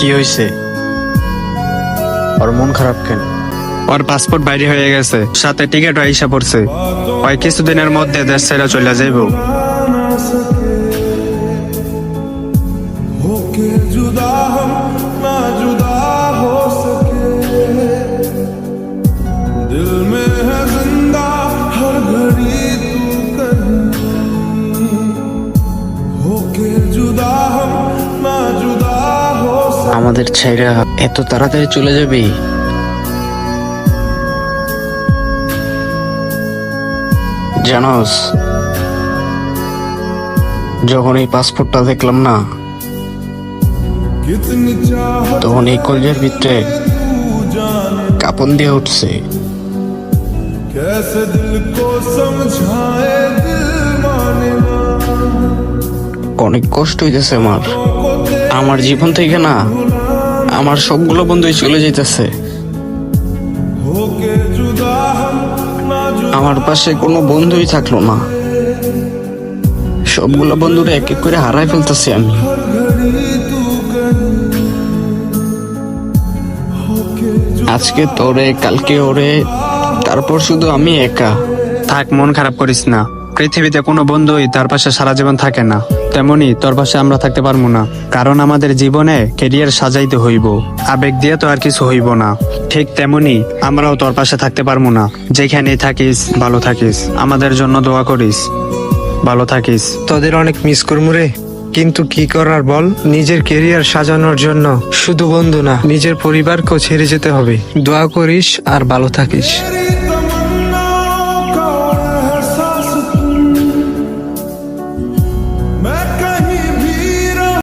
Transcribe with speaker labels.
Speaker 1: কি হয়েছে ওর মন খারাপ কেন
Speaker 2: ওর পাসপোর্ট বাইরে হয়ে গেছে সাথে টিকিট আইসা পড়ছে ওই কিছুদিনের মধ্যে দেশ ছেড়ে চলে যাইব
Speaker 3: होके जुदा हम
Speaker 1: আমাদের ছেড়া এত তাড়াতাড়ি চলে যাবে? জানোস যখন এই পাসপোর্টটা দেখলাম না তখন এই কলজের ভিতরে কাপন দিয়ে উঠছে। অনেক কষ্ট হইতেছে আমার। আমার জীবন থেকে না আমার সবগুলো বন্ধুই চলে যেতেছে আমার পাশে কোনো বন্ধুই থাকল না। সবগুলো বন্ধুরা এক এক করে হারাই ফেলতেছি আমি। আজকে তোরে, কালকে ওরে, তারপর শুধু আমি একা।
Speaker 2: থাক, মন খারাপ করিস না। পৃথিবীতে কোনো বন্ধুই তার পাশে সারা জীবন থাকে না। তেমনি তোর পাশে আমরা থাকতে পারব না, কারণ আমাদের জীবনে কেরিয়ার সাজাইতে হইব। আবেগ দিয়ে তো আর কিছু হইব না। ঠিক তেমনি আমরাও তোর পাশে থাকতে পারব না। যেখানেই থাকিস, ভালো থাকিস। আমাদের জন্য দোয়া করিস। ভালো থাকিস।
Speaker 4: তোদের অনেক মিস করব রে। কিন্তু কি করার বল? নিজের কেরিয়ার সাজানোর জন্য শুধু বন্ধু না, নিজের পরিবারকেও ছেড়ে যেতে হবে। দোয়া করিস আর ভালো থাকিস।